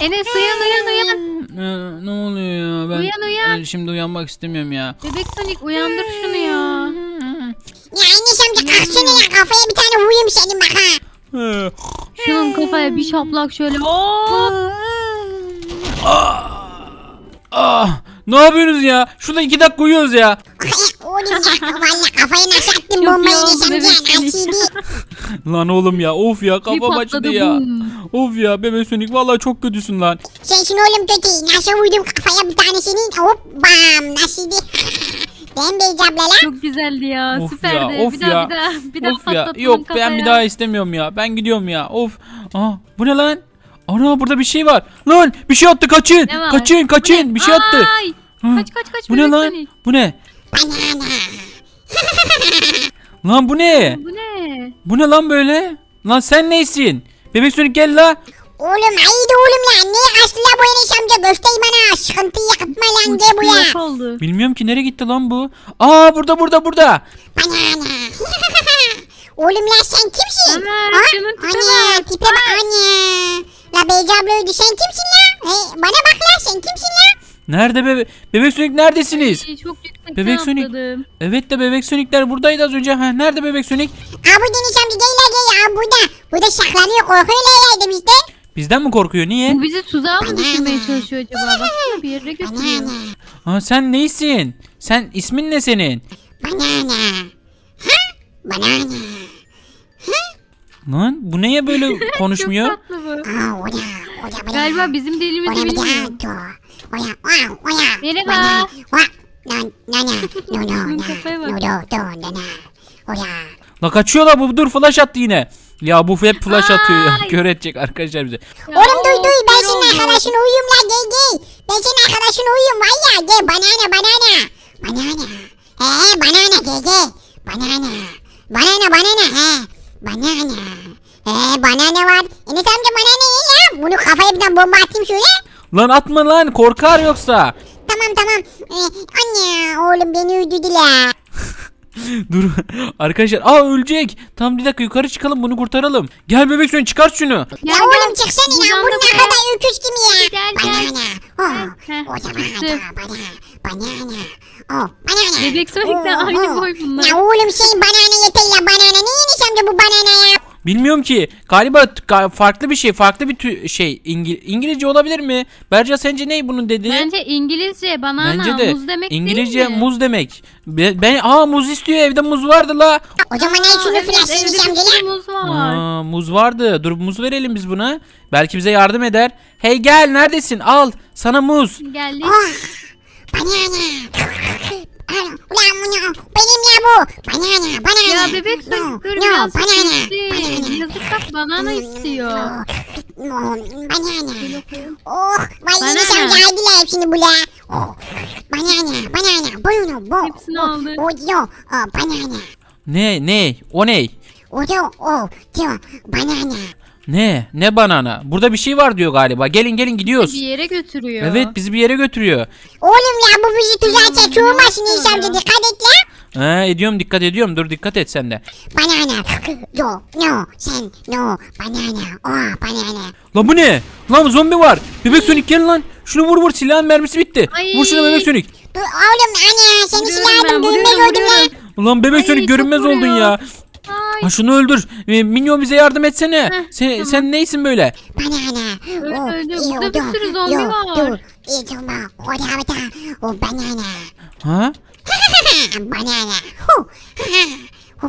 Enes uyan uyan uyan. Ee, ne oluyor ya? Ben Uyan, uyan. e, şimdi uyanmak istemiyorum ya. Bebek Sonic uyandır şunu ya. Ya Enes amca kalksana ya kafaya bir tane vurayım senin bak ha. Ee, Şunun kafaya bir şaplak şöyle. Oo. Ah, ne yapıyorsunuz ya? Şurada iki dakika uyuyoruz ya. Oğlum ya valla kafaya nasıl attın Çok bombayı nasıl. Lan oğlum ya of ya kafam açtı patladı ya. bum. Of ya bebek sönük vallahi çok kötüsün lan. Sensin oğlum kötü nasıl vurdum kafaya bir tanesini hop bam nasıl. Ben Beyci abla lan. Çok güzeldi ya. Of Süperdi. ya, of bir daha ya. bir daha bir daha of ya. patlatalım Yok kafaya. ben bir daha istemiyorum ya. Ben gidiyorum ya. Of. Aa, bu ne lan? Ana burada bir şey var. Lan bir şey attı kaçın. Ne var? Kaçın Bu kaçın ne? bir şey attı. Ay. Kaç kaç kaç. Bu ne bebek lan? Sonic. Bu ne? Banana. Lan bu ne? Bu ne? Bu ne lan böyle? Lan sen neysin? Bebek sönük gel la. Oğlum haydi oğlum lan. Niye kaçtı la bu Enes amca? Göster bana. Sıkıntıyı yapma lan. Gel buraya. oldu. Bilmiyorum ki nereye gitti lan bu. Aa burada burada burada. Banana. oğlum lan sen kimsin? Ömer, Ha? şunun tipe Anne, bak. tipe bak anne. La Beyci abla öldü. Sen kimsin lan? Hey, bana bak lan sen kimsin lan? Nerede bebe Bebek sönük neredesiniz? Ay, Çok yüksekten Bebek Sonic. atladım. Evet de bebek sönükler buradaydı az önce. Ha nerede bebek sönük? Aa bu Deniz amca gel gel. Aa burada. Burada saklanıyor. Korkuyor la yerde bizden. Bizden mi korkuyor? Niye? Bu bizi tuzağa mı düşürmeye çalışıyor acaba? Baksana bir yere götürüyor. Ha sen neysin? Sen ismin ne senin? Banana. Ha? Banana. Lan bu neye böyle konuşmuyor? Çok tatlı bu. Aa oya. Oya bana. Galiba bizim dilimizi bilmiyor. Oya. Oya. Oya. Merhaba. Banana. Oya. No, no, no, no, no, Şunun no, no, no, no, no. Oya. La kaçıyor la bu dur flash attı yine. Ya bu hep flash atıyor ya. Kör edecek arkadaşlar bize. Ya, Oğlum duy duy ben senin arkadaşın uyuyum la gel gel. Ben senin arkadaşın uyuyum var ya gel banana banana. Banana. He banana gel gel. Banana. Banana banana he. Banana. He banana var. Enes amca banana ye ya. Bunu kafaya bir tane bomba atayım şöyle. Lan atma lan korkar yoksa. Tamam tamam. Ee, anne oğlum beni öldürdüler. dur arkadaşlar aa ölecek. Tamam bir dakika yukarı çıkalım bunu kurtaralım. Gel bebek sönük çıkart şunu. Ya Gel, oğlum çıksana ya. Bu ne kadar öküz gibi ya. Gel, gel. Banana. Oh. Heh, O zaman çıktı. da banana. Banana. Oh banana. Bebek Sonic'le Oh, aynı oh. boy bunlar. Ya oğlum senin banana yeter la banana. Ne yemiş amca bu banana ya? Bilmiyorum ki. Galiba farklı bir şey. Farklı bir tü- şey. İngi- İngilizce olabilir mi? Berca sence ne bunun dediği? Bence İngilizce banana Bence de muz demek İngilizce değil mi? muz demek. Ben, ben aa muz istiyor evde muz vardı la. O zaman şunu evet, flash sürü la? muz var. Aa, muz vardı. Dur muz verelim biz buna. Belki bize yardım eder. Hey gel neredesin? Al sana muz. Geldi. Oh. Banana. Ulan bunu benim ya bu. Banana banana. Ya bebek No, Sonic dur no, biraz banana. sessizsin. Yazık bak banana istiyor. No, no, banana. Oh, vay Banana. Amca aldılar hepsini bu la. Oh, banana, banana, bunu, bu. Hepsini aldı. O diyor, banana. Ne ne? O ne? O diyor, o diyor, banana. Ne? Ne banana? Burada bir şey var diyor galiba. Gelin gelin gidiyoruz. Bir yere götürüyor. Evet bizi bir yere götürüyor. Oğlum ya bu bizi tuzağa çekiyor amca ya? dikkat et la. Ha, ediyorum dikkat ediyorum. Dur dikkat et sen de. Banana, yo, no, sen, no, banana, oh, banana. Lan bu ne? Lan zombi var. Bebek Sonic gel lan. Şunu vur vur silahın mermisi bitti. Ay. Vur şuna Bebek Sonic. Dur oğlum anne seni Vuruyorum silahım ben, görünmez vuruyorum, oldum la. vuruyorum. Ulan Bebek Sonic çok görünmez oldun ya. Ha şunu öldür. E, Minyon bize yardım etsene. Heh, sen, tamam. sen neysin böyle? Banana. Öyle, oh, öyle. iyi Burada bir oldu. sürü zombi Yo, var. Dur, iyi tamam. O da o da. O banana. Ha? banana. Hu. Hu. Hu.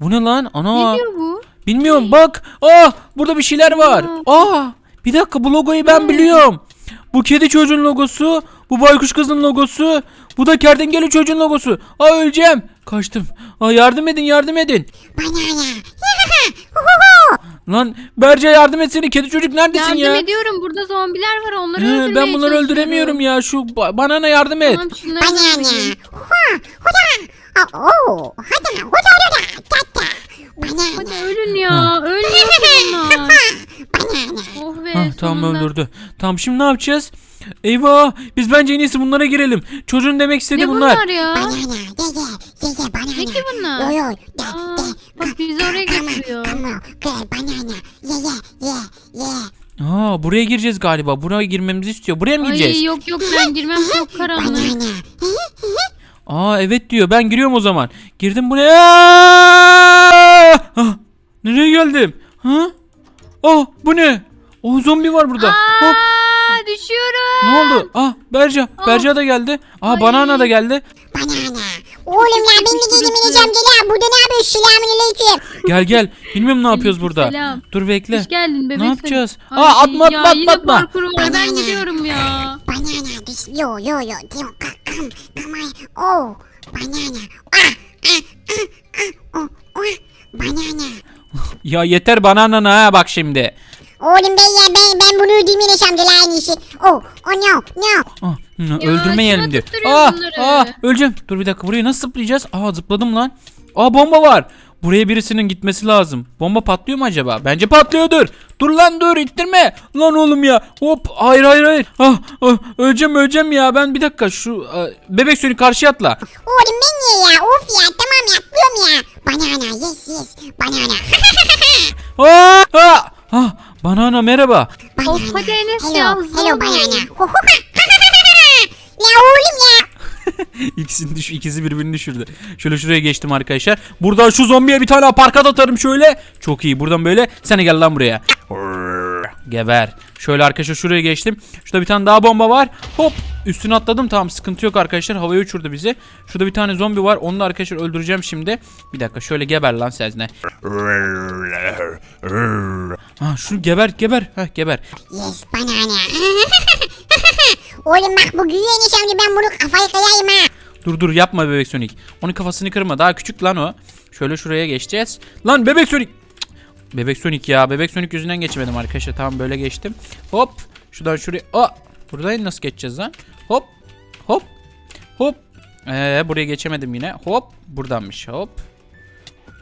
Bu ne lan? Ana. Ne diyor bu? Bilmiyorum bak. Aa burada bir şeyler var. Aa bir dakika bu logoyu ben biliyorum. Bu kedi çocuğun logosu. Bu baykuş kızın logosu. Bu da kertenkele çocuğun logosu. Aa öleceğim. Kaçtım. Aa yardım edin yardım edin. Hu hu. Lan Berce yardım etsene kedi çocuk neredesin Yardım ya? ediyorum. Burada zombiler var. Onları He, öldürmeye ben bunları çalışıyorum. öldüremiyorum ya. Şu ba- banana yardım et. Tamam şunları da Banana. öldüreyim. Oh. Hadi. Hadi ölün ya. Bunlar. Banana. Oh be Hah, tamam sonunda. öldürdü. Tamam şimdi ne yapacağız? Eyvah biz bence en iyisi bunlara girelim. Çocuğun demek istediği Ne bunlar. bunlar ya? Banana. Ye ye. Ye ye banana. Ne ki bunlar? Yo yo. De Aa, de. bak bizi oraya götürüyor. Come on. Gel banana. Ye ye. Ye ye. Aa buraya gireceğiz galiba. Buraya girmemizi istiyor. Buraya mı gireceğiz? Ay yok yok ben girmem çok karanlık. Aa evet diyor. Ben giriyorum o zaman. Girdim buraya. Ah, nereye geldim? Ha? Ah bu ne? O zombi var burada. Hop. Aa düşüyorum. Ne oldu? Ah Berca. Berca da geldi. Aa Ay. Banana da geldi. Banana. Oğlum ya ben de geldim Enes amcalar. Burada ne yapıyorsun? Selamun aleyküm. Gel gel. Bilmiyorum ne yapıyoruz burada. Selam. Dur bekle. Hoş geldin bebek. Ne yapacağız? Ay, Aa, atma, atma, ya, atma, yine atma. parkur var ben gidiyorum ya. Banana. This, yo yo yo. Come on. Oh. Banana. Ah ah ah ah. Oh oh. Banana. Ya yeter banana ha bak şimdi. Oğlum ben ya ben ben bunu ödeyeyim Enes amcalar aynı işi. Oh oh no no. Ah, hı, Ya, öldürmeyelim kime diyor. tutturuyor Aa, bunları? aa, öleceğim. Dur bir dakika buraya nasıl zıplayacağız? Aa zıpladım lan. Aa bomba var. Buraya birisinin gitmesi lazım. Bomba patlıyor mu acaba? Bence patlıyordur. Dur lan dur ittirme. Lan oğlum ya. Hop hayır hayır hayır. Ah, ah, öleceğim öleceğim ya. Ben bir dakika şu ah, bebek suyunu karşıya atla. Oğlum ben niye ya? Of ya tamam ya yapıyorum ya. Banana yes yes. Banana. Aa, ah, ah, banana merhaba. Of, hadi Enes hello, ya, hızlı Hello ol. banana. ya oğlum ya. İkisini düş, ikisi birbirini düşürdü. Şöyle şuraya geçtim arkadaşlar. Buradan şu zombiye bir tane aparkat atarım şöyle. Çok iyi. Buradan böyle sen de gel lan buraya. Geber. Şöyle arkadaşlar şuraya geçtim. Şurada bir tane daha bomba var. Hop. Üstüne atladım. Tamam sıkıntı yok arkadaşlar. Havaya uçurdu bizi. Şurada bir tane zombi var. Onu da arkadaşlar öldüreceğim şimdi. Bir dakika şöyle geber lan sezne. Ha şunu geber geber. Heh geber. Yes banana. oğlum bak bu Enes amca ben bunu kafayı kayayım ha. Dur dur yapma bebek Sonic. Onun kafasını kırma. Daha küçük lan o. Şöyle şuraya geçeceğiz. Lan bebek Sonic. Bebek Sonic ya. Bebek Sonic yüzünden geçemedim arkadaşlar. Tamam böyle geçtim. Hop. Şuradan şuraya. Aa. Buradan nasıl geçeceğiz lan? Hop. Hop. Hop. Ee, buraya geçemedim yine. Hop. Buradanmış. Hop.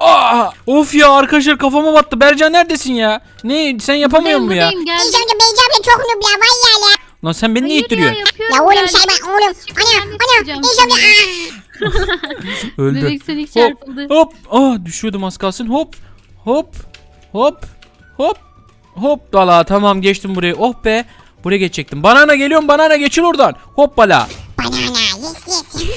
Aa! Of ya arkadaşlar kafama battı. Bercan neredesin ya? Ne sen yapamıyor musun ya? buradayım, gel. Enes amca Beyci abla çok noob ya vay ya la. Lan sen beni niye Hayır ittiriyorsun? Ya, yapıyorum Ya oğlum şey ben oğlum. Ana ben de ana aa. Öldü. Bebek Sonic Hop çarpıldı. hop. Aa düşüyordum az kalsın. Hop. Hop. Hop. Hop. Hop dala tamam geçtim burayı. Oh be. Buraya geçecektim. Banana geliyorum banana geçil oradan. Hoppala. Banana yes yes.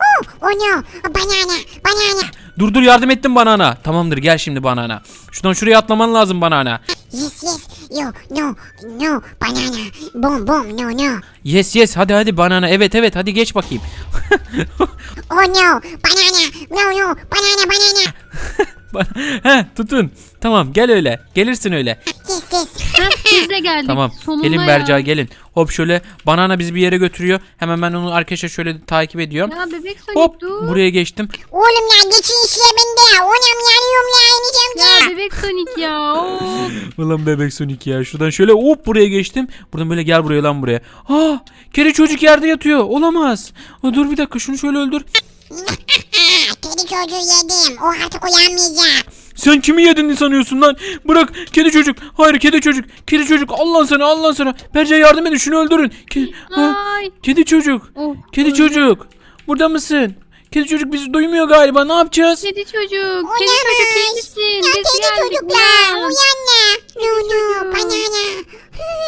oh, oh no banana banana. Dur dur yardım ettim banana. Tamamdır gel şimdi banana. Şuradan şuraya atlaman lazım banana. Yes yes. Yo no no banana. Boom boom no no. Yes yes hadi hadi banana. Evet evet hadi geç bakayım. Oh no banana. No no banana banana. Heh tutun. Tamam gel öyle. Gelirsin öyle. Biz de geldik. Tamam. Sonunda gelin ya. Berca gelin. Hop şöyle banana bizi bir yere götürüyor. Hemen ben onu arkadaşlar şöyle takip ediyorum. Ya bebek Sonic Hop dur. buraya geçtim. Oğlum ya geçin işe bende. Onam yanıyorum ya Enes Ya amca. bebek Sonic ya. Of. Ulan bebek Sonic ya. Şuradan şöyle hop buraya geçtim. Buradan böyle gel buraya lan buraya. Aa, kedi çocuk yerde yatıyor. Olamaz. Dur bir dakika şunu şöyle öldür. Çocuğu yedim. O artık uyanmayacak. Sen kimi yedin sanıyorsun lan? Bırak kedi çocuk. Hayır kedi çocuk. Kedi çocuk. Allah sana Allah sana. Berce yardım edin şunu öldürün. Ke- Ha, Ay. kedi çocuk. Oh, Kedi öldü. çocuk. Burada mısın? Kedi çocuk bizi duymuyor galiba. Ne yapacağız? Kedi çocuk. Kedi çocuk iyi misin? Ya Biz kedi geldik çocuklar uyan. uyan ne? No no banana.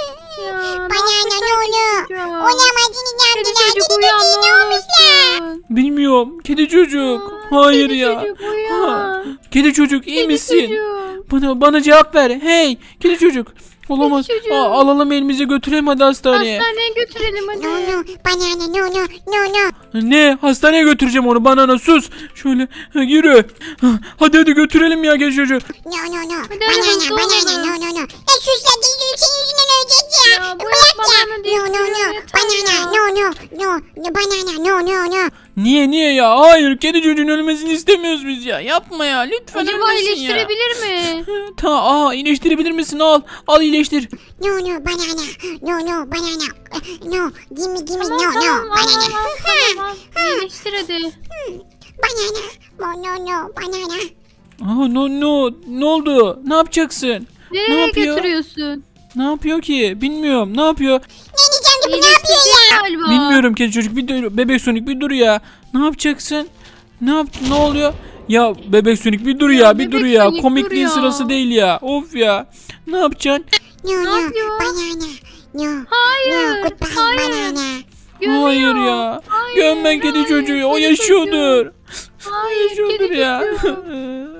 Bilmiyorum. Kedi çocuk. Aa, Hayır kedi ya. çocuk Ha. Kedi çocuk iyi Kedi misin? çocuk. Bana bana cevap ver. Hey, kedi çocuk. Olamaz. Aa, alalım elimize götürelim hadi hastaneye. Hastaneye götürelim hadi. No no banana no no no no. Ne? Hastaneye götüreceğim onu. Banana sus. Şöyle ha, yürü. Ha, Hadi hadi götürelim ya genç çocuğu. No no no. Hadi Banana banana no no no. Çocuk senin yüzünden ölecek ya. Ya, bırak Bırak ya. banana No no no. yeter Banana ya. no no no. No banana no no no. Niye niye ya? Hayır kedi çocuğun ölmesini istemiyoruz biz ya. Yapma ya. Lütfen Acaba ölmesin ya. iyileştirebilir mi? Ta aa iyileştirebilir misin? Al. Al iyileştir. No no banana. No no banana. No gimme gimme Tamam no no tamam al banana. al al tamam al. İyileştir hadi. Banana. No no no banana. Aa no no. Ne oldu? Ne yapacaksın? Nereye yapıyor? götürüyorsun? Ne yapıyor ki? Bilmiyorum. Ne yapıyor? Ne diyeceğim de bu ne yapıyor ya? galiba. Bilmiyorum kedi çocuk. Bir dur. Bebek Sonic bir dur ya. Ne yapacaksın? Ne yap? Ne oluyor? Ya bebek Sonic bir dur ya, Ya bir dur ya. Sonic, dur Komikliğin ya. sırası değil ya. Of ya. Ne yapacaksın? No no yapıyor? banana. No. Hayır. No goodbye Hayır. banana. Gömüyor. Hayır ya. Hayır, Gömme kedi hayır, çocuğu. O yaşıyordur. Hayır Yaşıyordur kedi ya.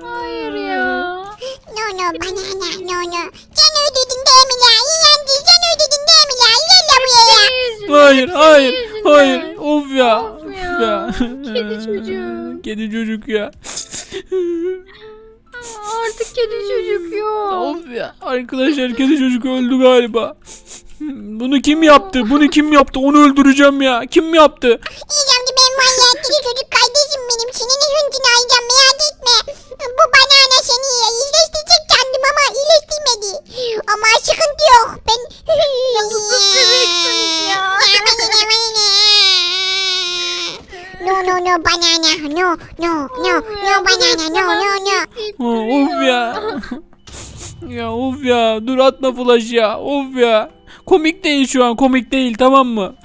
ya. No no banana. No no. Sen ödedin değil mi la? İyancı sen ödedin değil mi la? Gel la buraya. Hayır, hayır, hayır. Of ya. Of ya. ya. Kedi çocuğu. Kedi çocuk ya. Artık kedi çocuk yok. Of ya. Arkadaşlar kedi çocuk öldü galiba. Bunu kim yaptı? Bunu kim yaptı? Onu öldüreceğim ya. Kim yaptı? İyicamcı ben var ya. Deli çocuk kardeşim benim. Senin hıncını alacağım merak etme. Bu banana seni iyileştirecek kendim ama iyileştirmedi. Ama sıkıntı yok. Ben... Ya. No no no banana. No no no no banana. No no no. Ha, of ya. ya of ya. Dur atma flash ya. Of ya. Komik değil şu an. Komik değil tamam mı?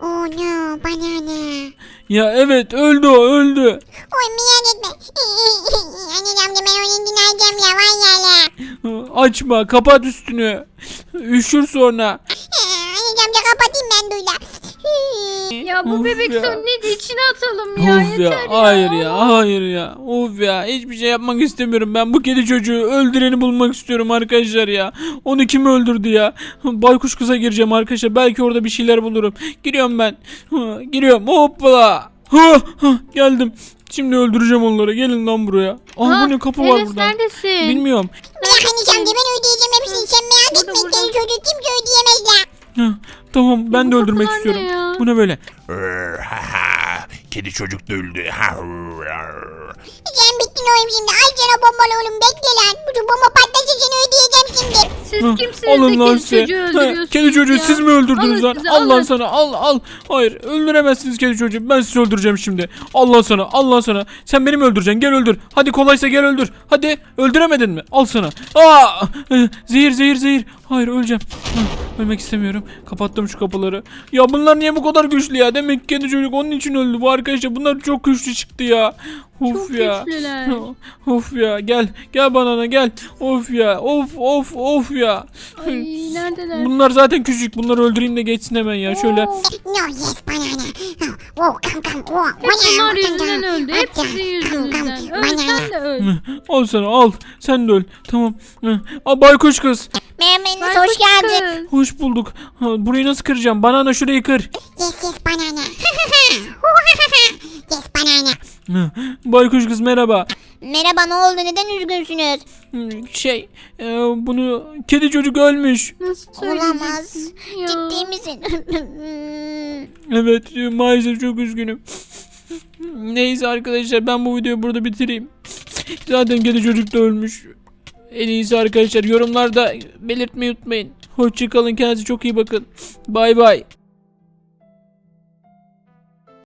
Oh no banana. Ya evet öldü o öldü. Oy merak etme. Anneciğim de ben onun dinleyeceğim ya var ya. Açma kapat üstünü. Üşür sonra. Anneciğim de kapatayım ben duyla. Ya bu Of bebek ya. sönüğü içine atalım ya. of ya, yeter ya. hayır ya hayır ya. Of ya hiçbir şey yapmak istemiyorum. Ben bu kedi çocuğu öldüreni bulmak istiyorum arkadaşlar ya. Onu kim öldürdü ya? Baykuş kıza gireceğim arkadaşlar. Belki orada bir şeyler bulurum. Giriyorum ben. Giriyorum. Hoppala. Hı, hı, geldim. Şimdi öldüreceğim onları. Gelin lan buraya. Aa Ha, bu ne kapı var burada? neredesin? bilmiyorum. Anneciğim de ben ödeyeceğim hepsini. Sen merak etme. Deli çocuk kimse ödeyemez la. Tamam ben de öldürmek ne istiyorum ya? bu ne böyle. Kedi çocuk da öldü. Sen bittin oğlum şimdi. Al sana bombalı oğlum bekle lan. Bu bomba patlayınca seni ödeyeceğim şimdi. Siz Hı, kimsiniz Alın de lan kedi çocuğu Ha, öldürüyorsunuz Kedi çocuğu ya? siz mi öldürdünüz Alın lan? size, al lan alın. sana al al. Hayır öldüremezsiniz kedi çocuğu. Ben sizi öldüreceğim şimdi. Allah sana Allah sana. Sen beni mi öldüreceksin? Gel öldür. Hadi kolaysa gel öldür. Hadi öldüremedin mi? Al sana. Aa! Eh, Zehir zehir zehir. Hayır öleceğim. Hı, Ölmek istemiyorum. Kapattım şu kapıları. Ya bunlar niye bu kadar güçlü ya? Demek ki kedi çocuk onun için öldü bu arkadaşlar. Bunlar çok güçlü çıktı ya. Of Çok ya. güçlüler. Of ya gel gel banana gel. Of ya of of of ya. Ay neredeler? Bunlar zaten küçük. Bunları öldüreyim de geçsin hemen ya. Şöyle. Oo, No yes banana. Oh come come. Oh, Hep bunlar yüzünden öldü. Hep sizin come, come, yüzünüzden. Öl banana. sen de öl. Al sana al. Sen de öl. Tamam. Hı. Aa, baykuş kız. Merhaba Enes hoş geldin. Hoş bulduk. Ha, burayı nasıl kıracağım? Banana şurayı kır. Yes yes banana. yes banana. Hı. Baykuş kız merhaba. Merhaba ne oldu neden üzgünsünüz? Hı, Şey e, bunu kedi çocuk ölmüş. Nasıl Olamaz. söyleyeceksin ya? Ciddi misin? Evet e, maalesef çok üzgünüm. Neyse arkadaşlar ben bu videoyu burada bitireyim. Zaten kedi çocuk da ölmüş. En iyisi arkadaşlar yorumlarda belirtmeyi unutmayın. Hoşçakalın kendinize çok iyi bakın. Bay bay.